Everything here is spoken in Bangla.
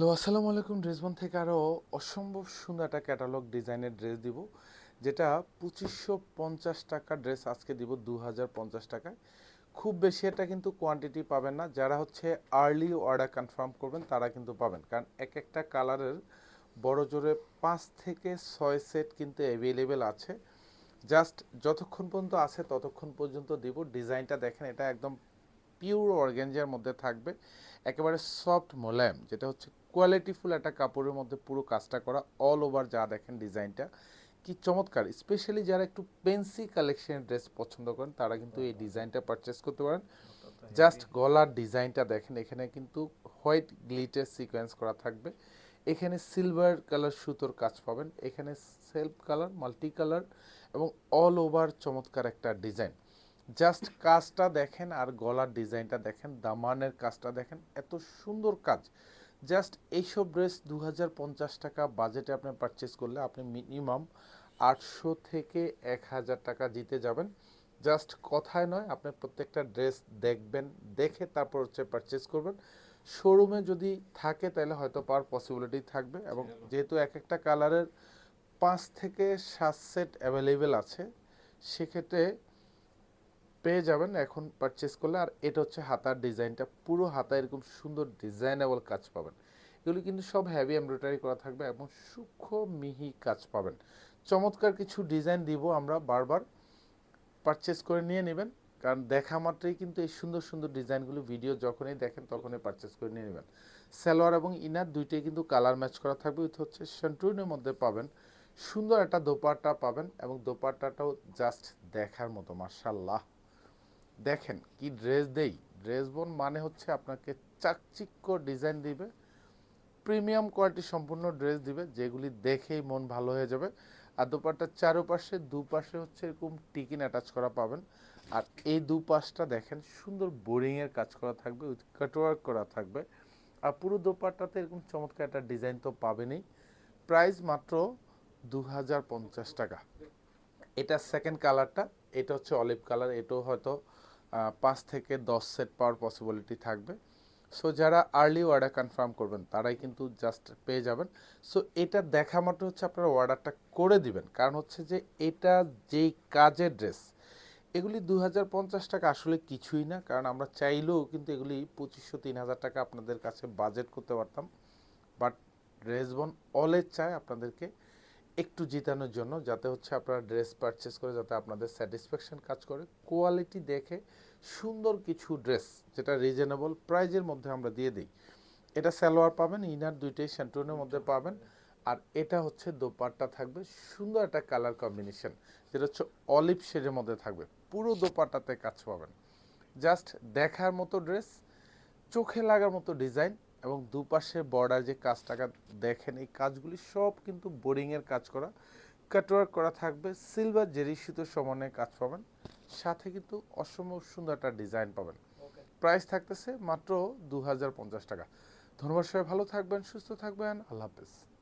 হ্যালো, আসসালামু আলাইকুম। ড্রেসবন থেকে আরও অসম্ভব সুন্দর একটা ক্যাটালগ ডিজাইনের ড্রেস দিব, যেটা পঁচিশশো পঞ্চাশ টাকা ড্রেস আজকে দিব দু হাজার পঞ্চাশ টাকায়। খুব বেশি এটা কিন্তু কোয়ান্টিটি পাবেন না। যারা হচ্ছে আর্লি অর্ডার কনফার্ম করবেন, তারা কিন্তু পাবেন। কারণ এক একটা কালারের বড় জোরে পাঁচ থেকে ছয় সেট কিন্তু অ্যাভেলেবেল আছে। জাস্ট যতক্ষণ পর্যন্ত আছে, ততক্ষণ পর্যন্ত দিব। ডিজাইনটা দেখেন, এটা একদম পিওর অর্গ্যাঞ্জার মধ্যে থাকবে। একেবারে সফট মোলায়েম, যেটা হচ্ছে কোয়ালিটিফুল একটা কাপড়ের মধ্যে পুরো কাজটা করা অল ওভার যা দেখেন ডিজাইনটা। কি চমৎকার স্পেশালি যারা একটু পেন্সি কালেকশনের ড্রেস পছন্দ করেন, তারা কিন্তু এই ডিজাইনটা পারচেস করতে পারেন। জাস্ট গলার ডিজাইনটা দেখেন, এখানে কিন্তু হোয়াইট গ্লিটের সিকোয়েন্স করা থাকবে। এখানে সিলভার কালার সুতোর কাজ পাবেন। এখানে সেলফ কালার মাল্টি কালার এবং অল ওভার চমৎকার একটা ডিজাইন। জাস্ট কাজটা দেখেন আর গলার ডিজাইনটা দেখেন দামানের কাজটা দেখেন এত সুন্দর কাজ। জাস্ট এইসব ড্রেস দু হাজার পঞ্চাশ টাকা বাজেটে আপনি পারচেস করলে আপনি মিনিমাম আটশো থেকে এক হাজার টাকা জিতে যাবেন। জাস্ট কথায় নয় আপনি প্রত্যেকটা ড্রেস দেখবেন দেখে তারপর হচ্ছে পারচেস করবেন। শোরুমে যদি থাকে তাহলে হয়তো পাওয়ার পসিবিলিটি থাকবে এবং যেহেতু এক একটা কালারের পাঁচ থেকে সাত সেট অ্যাভেলেবেল আছে সেক্ষেত্রে পেয়ে যাবেন এখন পারচেস করলে। আর এটা হচ্ছে হাতার ডিজাইনটা। পুরো হাতা এরকম সুন্দর ডিজাইনেবল কাজ পাবেন। এগুলি কিন্তু সব হ্যাভি এমব্রয়ডারি করা থাকবে এবং সূক্ষ্ম মিহি কাজ পাবেন। চমৎকার কিছু ডিজাইন দিব আমরা বারবার। পারচেস করে নিয়ে নেবেন। কারণ দেখা মাত্রই কিন্তু এই সুন্দর সুন্দর ডিজাইনগুলো ভিডিও যখনই দেখেন তখনই পারচেস করে নিয়ে নেবেন। সালোয়ার এবং ইনার দুইটাই কিন্তু কালার ম্যাচ করা থাকবে। উইথ হচ্ছে সেন্টুরিনের মধ্যে পাবেন। সুন্দর একটা দোপাট্টা পাবেন এবং দোপাট্টাটাও জাস্ট দেখার মতো মার্শাল্লাহ দেখেন কি ড্রেস দেই। ড্রেস বোন মানে হচ্ছে আপনাকে চাকচিক্য ডিজাইন দিবে প্রিমিয়াম কোয়ালিটি সম্পূর্ণ ড্রেস দিবে, যেগুলি দেখেই মন ভালো হয়ে যাবে। আর দুপাট্টার চারোপাশে, দুপাশে হচ্ছে এরকম টিকিন অ্যাটাচ করা পাবেন। আর এই দুপাশটা দেখেন, সুন্দর বোরিংয়ের কাজ করা থাকবে, উইথ কাটওয়ার্ক করা থাকবে। আর পুরো দোপাট্টাতে এরকম চমৎকার একটা ডিজাইন তো পাবেনই। প্রাইস মাত্র দু হাজার পঞ্চাশ টাকা। এটা সেকেন্ড কালারটা এটা হচ্ছে অলিভ কালার এটাও হয়তো পাঁচ থেকে দশ সেট পাওয়ার পসিবিলিটি থাকবে। সো যারা আর্লি অর্ডার কনফার্ম করবেন, তারাই কিন্তু জাস্ট পেয়ে যাবেন। সো এটা দেখা মাত্র হচ্ছে আপনারা অর্ডারটা করে দিবেন। কারণ হচ্ছে যে এটা যেই কাজের ড্রেস এগুলি দু হাজার পঞ্চাশ টাকা আসলে কিছুই না। কারণ আমরা চাইলেও কিন্তু এগুলি পঁচিশশো, তিন হাজার টাকা আপনাদের কাছে বাজেট করতে পারতাম। বাট রেসবন অলেজ চায় আপনাদেরকে একটু জিতানোর জন্য যাতে হচ্ছে আপনারা ড্রেস পারচেস করে যাতে আপনাদের স্যাটিসফ্যাকশন কাজ করে। কোয়ালিটি দেখে সুন্দর কিছু ড্রেস যেটা রিজনেবল প্রাইজের মধ্যে আমরা দিয়ে দিই। এটা সালোয়ার পাবেন ইনার দুইটাই সেন্টুনের মধ্যে পাবেন। আর এটা হচ্ছে দোপাট্টা থাকবে সুন্দর একটা কালার কম্বিনেশন যেটা হচ্ছে অলিভ শেডের মধ্যে থাকবে। পুরো দোপাট্টাতে কাজ পাবেন। জাস্ট দেখার মতো ড্রেস চোখে লাগার মতো ডিজাইন এবং দুপাশে বর্ডার যে কাজটাকা দেখেন এই কাজগুলি সব কিন্তু বোরিংয়ের কাজ করা কাটওয়ার্ক করা থাকবে সিলভার জেরি সুতোর সমন্বয়ে কাজ পাবেন সাথে কিন্তু অসম্ভব সুন্দর একটা ডিজাইন পাবেন। প্রাইস থাকতেছে মাত্র দু হাজার পঞ্চাশ টাকা। ধন্যবাদ সবাই ভালো থাকবেন সুস্থ থাকবেন আল্লাহ হাফেজ।